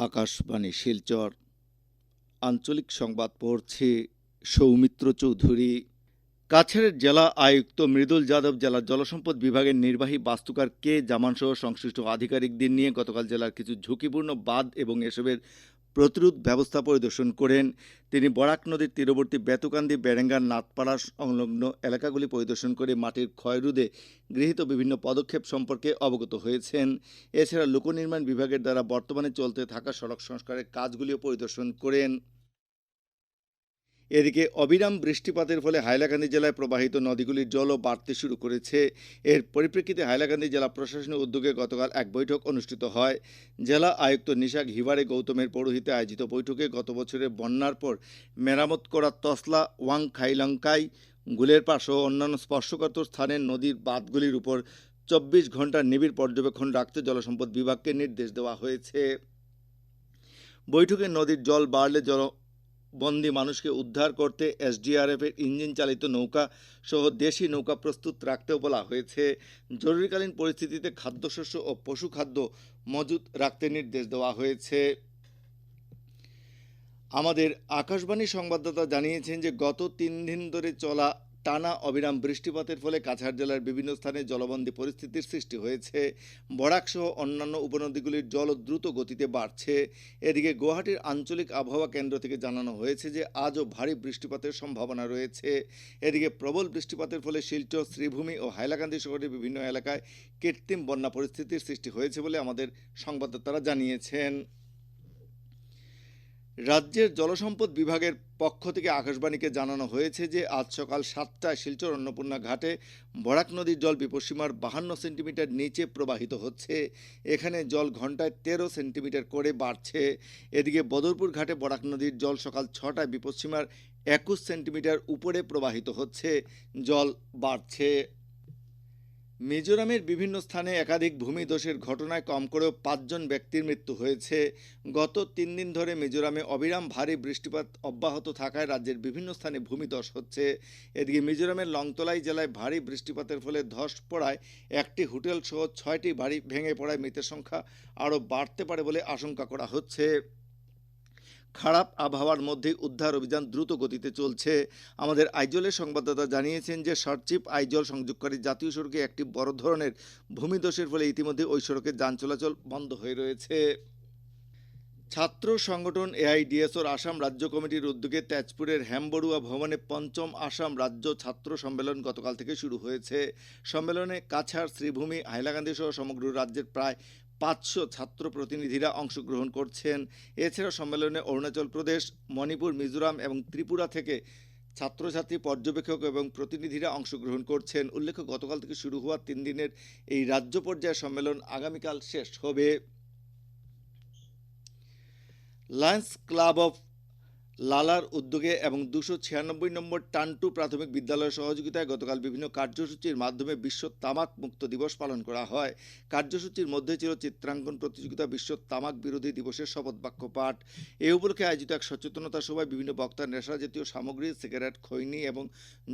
আকাশবাণী শিলচর। আঞ্চলিক সংবাদ পড়ছে সৌমিত্র চৌধুরী। কাছাড়ের জেলা আয়ুক্ত মৃদুল যাদব জেলার জলসম্পদ বিভাগের নির্বাহী বাস্তুকার কে জামানসহ সংশ্লিষ্ট আধিকারিকদের নিয়ে গতকাল জেলার কিছু ঝুঁকিপূর্ণ বাঁধ এবং এসবের প্রতিরোধ ব্যবস্থা পরিদর্শন করেন। তিনি বরাক নদীর তীরবর্তী বেতুকান্দি বেরেঙ্গার নাথপাড়া সংলগ্ন এলাকাগুলি পরিদর্শন করে মাটির ক্ষয়রোধে গৃহীত বিভিন্ন পদক্ষেপ সম্পর্কে অবগত হয়েছেন। এছাড়া লোকনির্মাণ বিভাগের দ্বারা বর্তমানে চলতে থাকা সড়ক সংস্কারের কাজগুলিও পরিদর্শন করেন। এদিকে অবিরাম বৃষ্টিপাতের ফলে হাইলাকান্দি জেলায় প্রবাহিত নদীগুলির জলও বাড়তে শুরু করেছে। এর পরিপ্রেক্ষিতে হাইলাকান্দি জেলা প্রশাসনের উদ্যোগে গতকাল এক বৈঠক অনুষ্ঠিত হয়। জেলা আয়ুক্ত নিশাক হিবারে গৌতমের পৌরোহিতে আয়োজিত বৈঠকে গত বছরের বন্যার পর মেরামত করা তসলা, ওয়াং খাইলঙ্কাই গুলের পাশ অন্যান্য স্পর্শকাতর স্থানের নদীর বাঁধগুলির উপর চব্বিশ ঘণ্টার নিবিড় পর্যবেক্ষণ রাখতে জলসম্পদ বিভাগকে নির্দেশ দেওয়া হয়েছে। বৈঠকে নদীর জল বাড়লে জল বন্দি মানুষকে উদ্ধার করতে এসডিআরএফের ইঞ্জিন চালিত নৌকা সহ দেশি নৌকা প্রস্তুত রাখতেও বলা হয়েছে। জরুরিকালীন পরিস্থিতিতে খাদ্যশস্য ও পশুখাদ্য মজুত রাখতে নির্দেশ দেওয়া হয়েছে। আমাদের আকাশবাণী সংবাদদাতা জানিয়েছেন যে গত তিন দিন ধরে চলা টানা অবিরাম বৃষ্টিপাতের ফলে কাছাড় জেলার বিভিন্ন স্থানে জলবন্দী পরিস্থিতির সৃষ্টি হয়েছে। বরাক সহ অন্যান্য উপনদীগুলির জল দ্রুত গতিতে বাড়ছে। এদিকে গুয়াহাটির আঞ্চলিক আবহাওয়া কেন্দ্র থেকে জানানো হয়েছে যে, আজও ভারী বৃষ্টিপাতের সম্ভাবনা রয়েছে। এদিকে প্রবল বৃষ্টিপাতের ফলে শিলচর, শ্রীভূমি ও হাইলাকান্দি শহরের বিভিন্ন এলাকায় কৃত্রিম বন্যা পরিস্থিতির সৃষ্টি হয়েছে বলে আমাদের সংবাদদাতারা জানিয়েছেন। রাজ্যের জলসম্পদ বিভাগের পক্ষ থেকে আকাশবাণীকে জানানো হয়েছে যে, আজ সকাল সাতটায় শিলচর অন্নপূর্ণা ঘাটে বরাক নদীর জল বিপসীমার বাহান্ন সেন্টিমিটার নিচে প্রবাহিত হচ্ছে। এখানে জল ঘন্টায় তেরো সেন্টিমিটার করে বাড়ছে। এদিকে বদরপুর ঘাটে বরাক নদীর জল সকাল ছটায় বিপসীমার একুশ সেন্টিমিটার উপরে প্রবাহিত হচ্ছে। জল বাড়ছে। মিজোরামের বিভিন্ন স্থানে একাধিক ভূমিধসের ঘটনায় কম করেও পাঁচজন ব্যক্তির মৃত্যু হয়েছে। গত তিন দিন ধরে মিজোরামে অবিরাম ভারী বৃষ্টিপাত অব্যাহত থাকায় রাজ্যের বিভিন্ন স্থানে ভূমিধস হচ্ছে। এদিকে মিজোরামের লংতলাই জেলায় ভারী বৃষ্টিপাতের ফলে ধস পড়ায় একটি হোটেল সহ ছয়টি বাড়ি ভেঙে পড়ায় মৃতের সংখ্যা আরও বাড়তে পারে বলে আশঙ্কা করা হচ্ছে। খারাপ আবহাওয়ার মধ্যে উদ্ধার অভিযান দ্রুত গতিতে চলছে। আমাদের আইজলের সংবাদদাতা জানিয়েছেন যে সরচিপ আইজল সংযোগকারী জাতীয় সড়কে একটি বড় ধরনের ভূমিধসের ফলে ইতিমধ্যে ওই সড়কে যান চলাচল বন্ধ হয়ে রয়েছে। ছাত্র সংগঠন এআইডিএসওর আসাম রাজ্য কমিটির উদ্যোগে তেজপুরের হ্যামবড়ুয়া ভবনে পঞ্চম আসাম রাজ্য ছাত্র সম্মেলন গতকাল থেকে শুরু হয়েছে। সম্মেলনে কাছাড়, শ্রীভূমি হাইলাকান্দি সহ সমগ্র রাজ্যের প্রায় পাঁচশো ছাত্র প্রতিনিধিরা অংশগ্রহণ করছেন। এছাড়া সম্মেলনে অরুণাচল প্রদেশ, মণিপুর, মিজোরাম এবং ত্রিপুরা থেকে ছাত্রছাত্রী, পর্যবেক্ষক এবং প্রতিনিধিরা অংশগ্রহণ করছেন। উল্লেখ্য, গতকাল থেকে শুরু হওয়া তিন দিনের এই রাজ্য পর্যায়ের সম্মেলন আগামীকাল শেষ হবে। লায়ন্স ক্লাব অফ লালার উদ্যোগে এবং দুশো ছিয়ানব্বই নম্বর টান্টু প্রাথমিক বিদ্যালয়ের সহযোগিতায় গতকাল বিভিন্ন কার্যসূচির মাধ্যমে বিশ্ব তামাক মুক্ত দিবস পালন করা হয়। কার্যসূচির মধ্যে ছিল চিত্রাঙ্কন প্রতিযোগিতা, বিশ্ব তামাক বিরোধী দিবসের শপথ বাক্য পাঠ। এ উপলক্ষে আয়োজিত এক সচেতনতা সভায় বিভিন্ন বক্তা নেশা জাতীয় সামগ্রী, সিগারেট, খৈনি এবং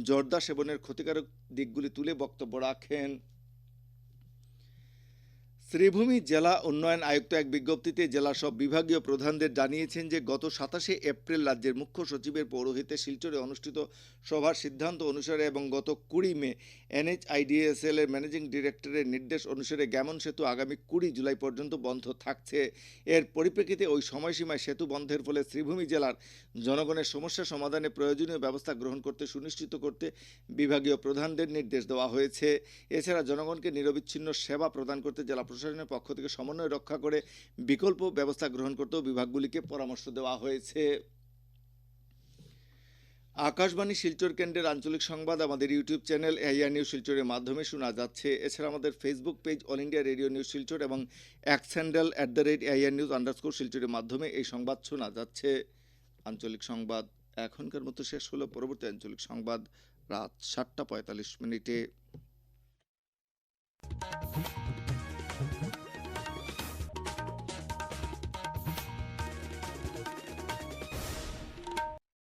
জর্দা সেবনের ক্ষতিকারক দিকগুলি তুলে বক্তব্য রাখেন। শ্রীভূমি জেলা উন্নয়ন আয়ুক্ত এক বিজ্ঞপ্তিতে জেলা সব বিভাগীয় প্রধানদের জানিয়েছেন যে, গত সাতাশে এপ্রিল রাজ্যের মুখ্য সচিবের পৌরোহিতে শিলচরে অনুষ্ঠিত সভার সিদ্ধান্ত অনুসারে এবং গত কুড়ি মে, এনএইচআইডিএসএল এর ম্যানেজিং ডিরেক্টরের নির্দেশ অনুসারে গ্যামন সেতু আগামী কুড়ি জুলাই পর্যন্ত বন্ধ থাকছে। এর পরিপ্রেক্ষিতে ওই সময়সীমায় সেতু বন্ধের ফলে শ্রীভূমি জেলার জনগণের সমস্যা সমাধানে প্রয়োজনীয় ব্যবস্থা গ্রহণ করতে সুনিশ্চিত করতে বিভাগীয় প্রধানদের নির্দেশ দেওয়া হয়েছে। এছাড়া জনগণকে নিরবিচ্ছিন্ন সেবা প্রদান করতে জেলা প্রশাসনের পক্ষ থেকে সমন্বয় রক্ষা করে বিকল্প ব্যবস্থা গ্রহণ করতেও বিভাগগুলিকে পরামর্শ দেওয়া হয়েছে। আকাশবাণী শিলচর কেন্দ্রের আঞ্চলিক সংবাদ আমাদের ইউটিউব চ্যানেল এআইআর নিউজ শিলচরের মাধ্যমে শোনা যাচ্ছে। এছাড়া আমাদের Facebook page All India Radio news Silchar এবং X handle at the rate AIR news underscore শিলচরের মাধ্যমে এই সংবাদ শোনা যাচ্ছে। আঞ্চলিক সংবাদ এখনকার মতো শেষ হলো। পরবর্তী আঞ্চলিক সংবাদ রাত সাতটা পঁয়তাল্লিশ মিনিটে। Mm-hmm.